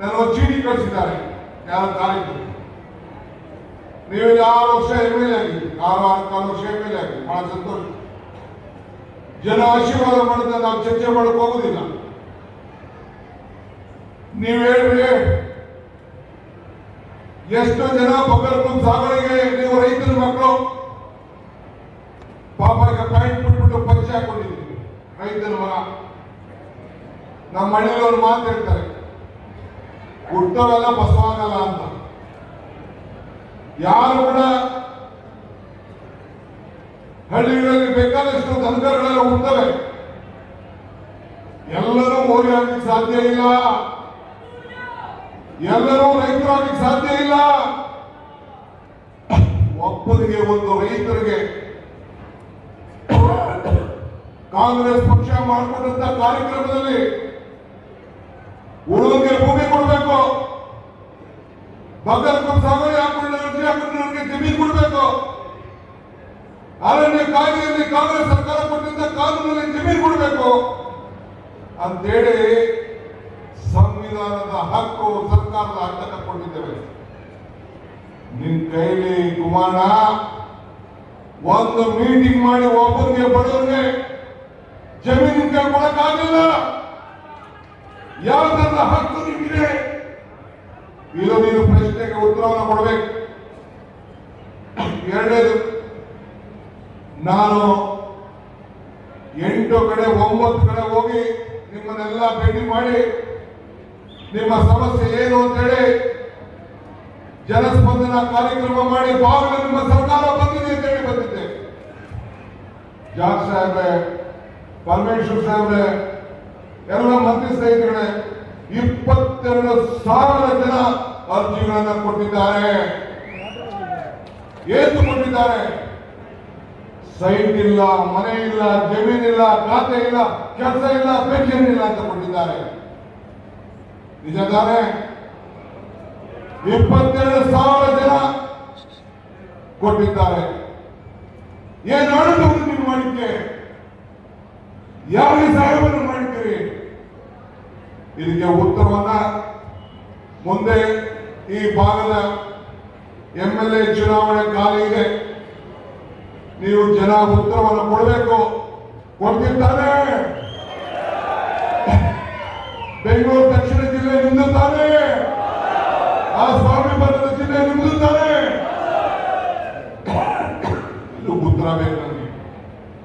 ನನಗೆ ಚೀಟಿ ಕಳಿಸಿದ್ದಾರೆ. ಯಾರು ತಾರೀಕು ನೀವು ಆರು ವರ್ಷ ಎಂ ಎಲ್ ಎ ಆಗಿ? ಆರು ಆರು ಕಾಲು ವರ್ಷ ಎಂ ಎಲ್ ಎ ಆಗಿ? ಬಹಳ ಸಂತೋಷ. ಜನ ಆಶೀರ್ವಾದ ಮಾಡಿದ್ರೆ ನಾವು ಚರ್ಚೆ ಮಾಡಕ್ ಹೋಗುದಿಲ್ಲ. ನೀವು ಹೇಳ್ರಿ ಎಷ್ಟು ಜನ ಪಕ್ಕ ಸಾಗಣೆಗೆ ನೀವು ರೈತರ ಮಕ್ಕಳು ಪಾಪ ಈಗ ಪ್ಯಾಂಟ್ ಬಿಟ್ಬಿಟ್ಟು ಪಂಚೆ ಹಾಕೊಂಡಿದ್ದೀವಿ ರೈತರ ಮಗ ನಮ್ಮ ಹಳ್ಳಿಯಲ್ಲಿ ಮಾತಾಡ್ತಾರೆ. ಹುಟ್ಟವೆಲ್ಲ ಬಸವಾಗಲ್ಲ ಅಂತ. ಯಾರು ಕೂಡ ಹಳ್ಳಿಗಳಲ್ಲಿ ಬೇಕಾದಷ್ಟು ದನಕರುಗಳೆಲ್ಲ ಹುಟ್ಟವೆ ಎಲ್ಲರೂ ಮೋರಿ ಆಗ್ಲಿಕ್ಕೆ ಸಾಧ್ಯ ಇಲ್ಲ. ಎಲ್ಲರೂ ರೈತರಾಗಲಿಕ್ಕೆ ಸಾಧ್ಯ ಇಲ್ಲ. ಒಬ್ಬರಿಗೆ ಒಂದು ರೈತರಿಗೆ ಕಾಂಗ್ರೆಸ್ ಪಕ್ಷ ಮಾಡಿಕೊಂಡಂತ ಕಾರ್ಯಕ್ರಮದಲ್ಲಿ ಕೊಡಬೇಕು ಬಗರ್ಕು ಸಾಗಣೆ ಹಾಕೊಂಡು ಅರ್ಜಿ ಹಾಕೊಂಡವರಿಗೆ ಜಮೀನು ಕೊಡಬೇಕು. ಅರಣ್ಯ ಕಾಯ್ದೆಯಲ್ಲಿ ಕಾಂಗ್ರೆಸ್ ಸರ್ಕಾರ ಕೊಟ್ಟಿದ್ದ ಕಾನೂನಲ್ಲಿ ಜಮೀನು ಕೊಡಬೇಕು. ಅಂತೇಳಿ ಸಂವಿಧಾನದ ಹಕ್ಕು ಸರ್ಕಾರದ ಹಕ್ಕನ್ನು ಕೊಟ್ಟಿದ್ದೇವೆ. ನಿನ್ ಕೈಲಿ ಕುಮಾರ, ಒಂದು ಮೀಟಿಂಗ್ ಮಾಡಿ ಒಬ್ಬರಿಗೆ ಬಡವರಿಗೆ ಜಮೀನು ಕೈ ಯಾವ್ದನ್ನ ಹಕ್ಕು ನಿಮಗೆ ಇದು ನೀನು ಪ್ರಶ್ನೆಗೆ ಉತ್ತರವನ್ನು ಕೊಡಬೇಕು. ಎರಡನೇದು, ನಾನು ಎಂಟು ಕಡೆ ಒಂಬತ್ತು ಕಡೆ ಹೋಗಿ ನಿಮ್ಮನ್ನೆಲ್ಲ ಭೇಟಿ ಮಾಡಿ ನಿಮ್ಮ ಸಮಸ್ಯೆ ಏನು ಅಂತೇಳಿ ಜನಸ್ಪಂದನ ಕಾರ್ಯಕ್ರಮ ಮಾಡಿ ಬಾಗಿಲು ನಿಮ್ಮ ಸರ್ಕಾರ ಬಂದಿದೆ ಅಂತೇಳಿ ಬಂದಿದ್ದೆ. ಜಾರ್ಜ್ ಸಾಹೇಬ್ರೆ, ಪರಮೇಶ್ವರ್ ಸಾಹೇಬ್ರೆ, ಎಲ್ಲ ಮಂತ್ರಿ ಸ್ನೇಹಿತರೇ ಇಪ್ಪತ್ತೆರಡು ಸಾವಿರ ಜನ ಅರ್ಜಿಗಳನ್ನ ಕೊಟ್ಟಿದ್ದಾರೆ. ಏತು ಕೊಟ್ಟಿದ್ದಾರೆ? ಸೈಟ್ ಇಲ್ಲ, ಮನೆ ಇಲ್ಲ ಜಮೀನಿಲ್ಲ ಖಾತೆ ಇಲ್ಲ, ಕೆಲಸ ಇಲ್ಲ, ಪೆನ್ಷನ್ ಇಲ್ಲ ಅಂತ ಕೊಟ್ಟಿದ್ದಾರೆ. ನಿಜ ತಾನೆ? ಇಪ್ಪತ್ತೆರಡು ಸಾವಿರ ಜನ ಕೊಟ್ಟಿದ್ದಾರೆ. ಏನು ಅಡುಗೆ ನೀವು ಮಾಡಿದ್ದೆ ಯಾವ ಸಹಾಯವನ್ನು ಮಾಡಿದ್ದೀರಿ ಇದಕ್ಕೆ ಉತ್ತರವನ್ನ ಮುಂದೆ ಈ ಭಾಗದ ಎಂ ಎಲ್ ಎ ಚುನಾವಣೆ ಖಾಲಿ ಇದೆ. ನೀವು ಜನ ಉತ್ತರವನ್ನು ಕೊಡಬೇಕು. ಕೊಡ್ತಿದ್ದಾನೆ ಬೆಂಗಳೂರು ದಕ್ಷಿಣ ಜಿಲ್ಲೆ ನಿಂದುತ್ತಾನೆ ತಾನೇ ಆ ಸ್ವಾಮಿ